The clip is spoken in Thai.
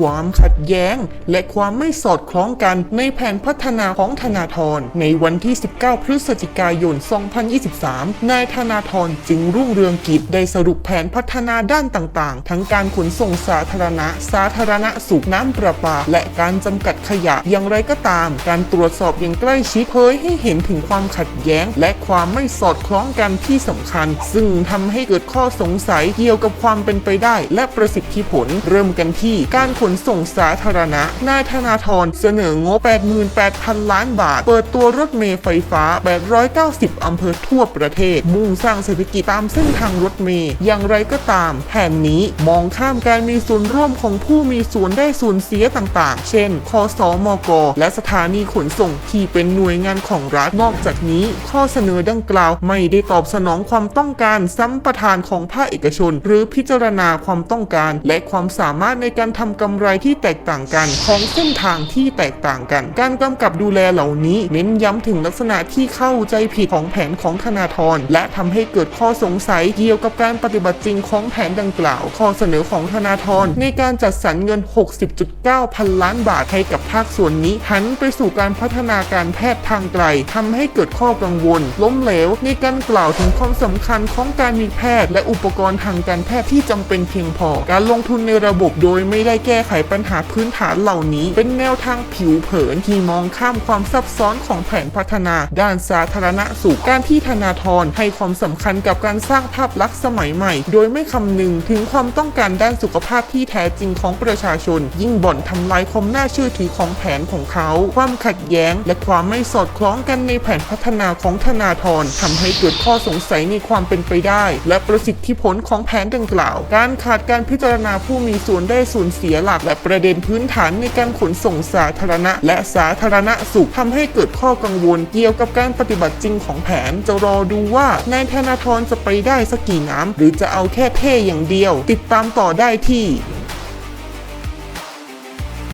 ความขัดแย้ง และความไม่สอดคล้องกันในแผนพัฒนาของธนาธรในวันที่ 19 พฤศจิกายน 2023 นายธนาธรจึงรุ่งเรืองกิจได้สรุปแผนพัฒนาด้านต่างๆ ทั้งการขนส่งสาธารณะ สาธารณสุขน้ำประปา และการจำกัดขยะอย่างไรก็ตาม การตรวจสอบอย่างใกล้ชิดเผยให้เห็นถึงความขัดแย้ง และความไม่สอดคล้องกันที่สำคัญ ซึ่งทำให้เกิดข้อสงสัยเกี่ยวกับความเป็นไปได้ และประสิทธิผลเริ่มกันที่การขนส่งสาธารณะ นายธนาธรเสนองบ 88,000 ล้านบาท เปิดตัวรถเมล์ไฟฟ้า 890 อำเภอทั่วประเทศ มุ่งสร้างเศรษฐกิจตามเส้นทางรถเมล์อย่างไรก็ตาม แผนนี้มองข้ามการมีส่วนร่วมของผู้มีส่วนได้ส่วนเสียต่างๆ เช่น คสมก และสถานีขนส่งที่เป็นหน่วยงานของรัฐ นอกจากนี้ ข้อเสนอดังกล่าวไม่ได้ตอบสนองความต้องการสัมประทานของภาคเอกชน หรือพิจารณาความต้องการ และความสามารถในการทำกำไรที่แตกต่างกันของเส้นทางที่แตกต่างกัน การกำกับดูแลเหล่านี้ เน้นย้ำถึงลักษณะที่เข้าใจผิดของแผนของธนาธรและทำให้เกิดข้อสงสัยเกี่ยวกับการปฏิบัติจริงของแผนดังกล่าว ข้อเสนอของธนาธรในการจัดสรรเงิน 60.9 พันล้านบาทให้กับภาคส่วนนี้หันไปสู่การพัฒนาการแพทย์ทางไกลทำให้เกิดข้อกังวล ล้มเหลว ในการกล่าวถึงความสำคัญของการมีแพทย์ และอุปกรณ์ทางการแพทย์ที่จำเป็นเพียงพอ การลงทุนในระบบโดยไม่ได้แก้ไขปัญหาพื้นฐานเหล่านี้ เป็นแนวทางผิวเผินที่มองข้ามความซับซ้อนของแผนพัฒนา ด้านสาธารณสุขการที่ธนาธรให้ความสำคัญกับการสร้างภาพลักษณ์สมัยใหม่ โดยไม่คำนึงถึงความต้องการด้านสุขภาพที่แท้จริงของประชาชน ยิ่งบ่อนทำลายความน่าเชื่อถือของแผนของเขา ความขัดแย้ง และความไม่สอดคล้องกันในแผนพัฒนาของธนาธรทำให้เกิดข้อสงสัยในความเป็นไปได้ และประสิทธิผลของแผนดังกล่าว การขาดการพิจารณาผู้มีส่วนได้ส่วนเสียหลัก และประเด็นพื้นฐานในการขนส่งสาธารณะ และสาธารณสุขทำให้เกิดข้อกังวลเกี่ยวกับการปฏิบัติจริงของแผน จะรอดูว่านายธนาธรจะไปได้สักกี่น้ำหรือจะเอาแค่เท่อย่างเดียว ติดตามต่อได้ที่